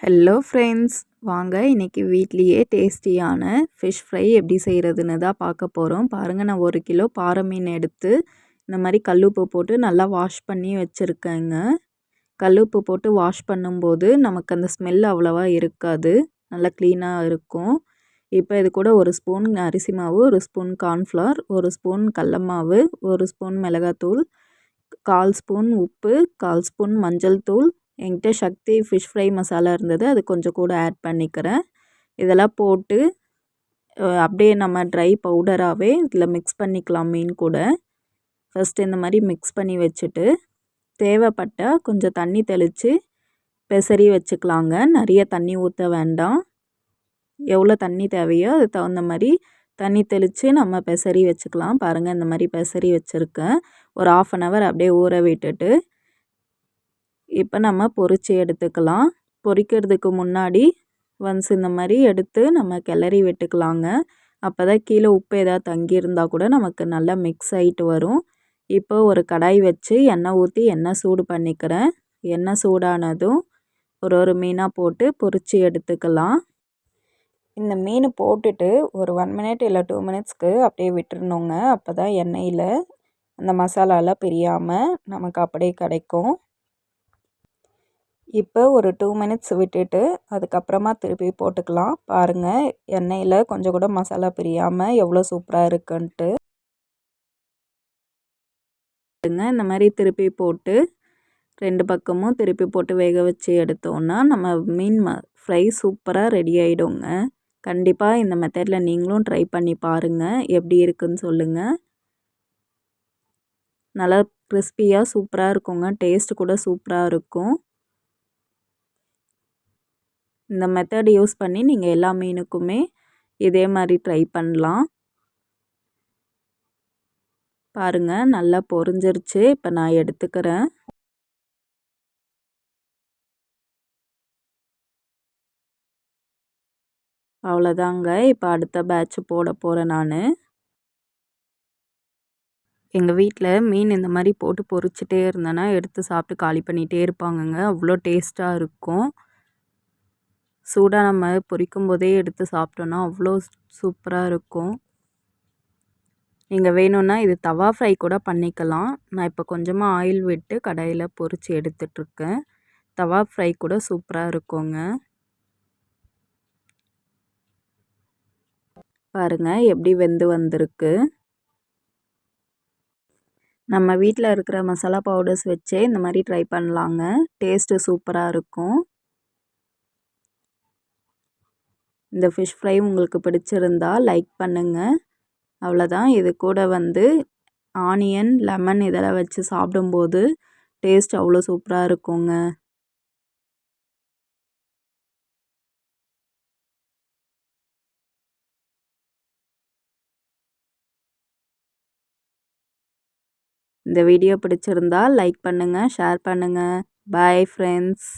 Hello friends வாங்க இன்றைக்கி வீட்லேயே டேஸ்டியான ஃபிஷ் ஃப்ரை எப்படி செய்கிறதுன்னு தான் பார்க்க போகிறோம் பாருங்கள் நான் ஒரு கிலோ பாறை மீன் எடுத்து இந்த மாதிரி கல்லுப்பு போட்டு நல்லா வாஷ் பண்ணி வச்சுருக்கேங்க. கல்லுப்பு போட்டு வாஷ் பண்ணும்போது நமக்கு அந்த ஸ்மெல் அவ்வளோவா இருக்காது. நல்லா க்ளீனாக இருக்கும். இப்போ இது கூட ஒரு ஸ்பூன் அரிசி மாவு ஒரு ஸ்பூன் கார்ன்ஃப்ளவர் ஒரு ஸ்பூன் கடல மாவு ஒரு ஸ்பூன் மிளகாத்தூள் கால் ஸ்பூன் உப்பு கால் ஸ்பூன் மஞ்சள் தூள் என்கிட்ட சக்தி ஃபிஷ் ஃப்ரை மசாலா இருந்தது அது கொஞ்சம் கூட ஆட் பண்ணிக்கிறேன். இதெல்லாம் போட்டு அப்படியே நம்ம ட்ரை பவுடராகவே இதில் மிக்ஸ் பண்ணிக்கலாம் மீன் கூட. ஃபஸ்ட்டு இந்த மாதிரி மிக்ஸ் பண்ணி வச்சுட்டு தேவைப்பட்டால் கொஞ்சம் தண்ணி தெளித்து பெசரி வச்சுக்கலாங்க. நிறைய தண்ணி ஊற்ற வேண்டாம். எவ்வளோ தண்ணி தேவையோ அதுக்கு தகுந்த மாதிரி தண்ணி தெளித்து நம்ம பெசரி வச்சுக்கலாம். பாருங்கள் இந்த மாதிரி பெசரி வச்சுருக்கேன். ஒரு ஆஃப் அன் ஹவர் அப்படியே ஊற விட்டுட்டு இப்போ நம்ம பொரித்து எடுத்துக்கலாம். பொரிக்கிறதுக்கு முன்னாடி ஒன்ஸ் இந்த மாதிரி எடுத்து நம்ம கிளறி விட்டுக்கலாங்க. அப்போ தான் கீழே உப்பு எதாவது தங்கியிருந்தால் கூட நமக்கு நல்லா மிக்ஸ் ஆகிட்டு வரும். இப்போ ஒரு கடாய் வச்சு எண்ணெய் ஊற்றி எண்ணெய் சூடு பண்ணிக்கிறேன். எண்ணெய் சூடானதும் ஒரு ஒரு மீனாக போட்டு பொரித்து எடுத்துக்கலாம். இந்த மீன் போட்டுட்டு ஒரு ஒன் மினிட் இல்லை டூ மினிட்ஸ்க்கு அப்படியே விட்டுருணுங்க அப்போ தான் எண்ணெயில் அந்த மசாலாலாம் பிரியாமல் நமக்கு அப்படியே கிடைக்கும். இப்போ ஒரு டூ மினிட்ஸ் விட்டுட்டு அதுக்கப்புறமா திருப்பி போட்டுக்கலாம். பாருங்கள் எண்ணெயில் கொஞ்சம் கூட மசாலா பிரியாமல் எவ்வளோ சூப்பராக இருக்குன்ட்டு. இந்த மாதிரி திருப்பி போட்டு ரெண்டு பக்கமும் திருப்பி போட்டு வேக வச்சு எடுத்தோன்னா நம்ம மீன் ம ஃப்ரை சூப்பராக ரெடி ஆகிடுங்க கண்டிப்பாக இந்த மெத்தடில் நீங்களும் ட்ரை பண்ணி பாருங்கள் எப்படி இருக்குன்னு சொல்லுங்கள் நல்லா கிறிஸ்பியாக சூப்பராக இருக்குங்க டேஸ்ட்டு கூட சூப்பராக இருக்கும். இந்த மெத்தட் யூஸ் பண்ணி நீங்கள் எல்லா மீனுக்குமே இதே மாதிரி ட்ரை பண்ணலாம். பாருங்கள் நல்லா பொரிஞ்சிருச்சு. இப்போ நான் எடுத்துக்கிறேன். அவ்வளோதாங்க. இப்போ அடுத்த பேட்ச் போட போகிறேன் நான். எங்கள் வீட்டில் மீன் இந்த மாதிரி போட்டு பொறிச்சிட்டே இருந்தேன்னா எடுத்து சாப்பிட்டு காலி பண்ணிகிட்டே இருப்பாங்கங்க. அவ்வளோ டேஸ்ட்டாக இருக்கும். சூடாக நம்ம பொரிக்கும் போதே எடுத்து சாப்பிட்டோன்னா அவ்வளோ சூப்பராக இருக்கும். நீங்கள் வேணும்னா இது தவா ஃப்ரை கூட பண்ணிக்கலாம். நான் இப்போ கொஞ்சமாக ஆயில் விட்டு கடாயில் பொரித்து எடுத்துட்ருக்கேன். தவா ஃப்ரை கூட சூப்பராக இருக்குங்க. பாருங்கள் எப்படி வெந்து வந்திருக்கு. நம்ம வீட்டில் இருக்கிற மசாலா பவுடர்ஸ் வச்சே இந்த மாதிரி ட்ரை பண்ணலாங்க. டேஸ்ட்டு சூப்பராக இருக்கும். இந்த ஃபிஷ் ஃப்ரை உங்களுக்கு பிடிச்சிருந்தா லைக் பண்ணுங்கள் அவ்வளோதான் இது கூட வந்து ஆனியன் லெமன் இதெல்லாம் வச்சு சாப்பிடும்போது டேஸ்ட் அவ்வளோ சூப்பராக இருக்குங்க. இந்த வீடியோ பிடிச்சிருந்தா லைக் பண்ணுங்கள் ஷேர் பண்ணுங்கள் பாய் ஃப்ரெண்ட்ஸ்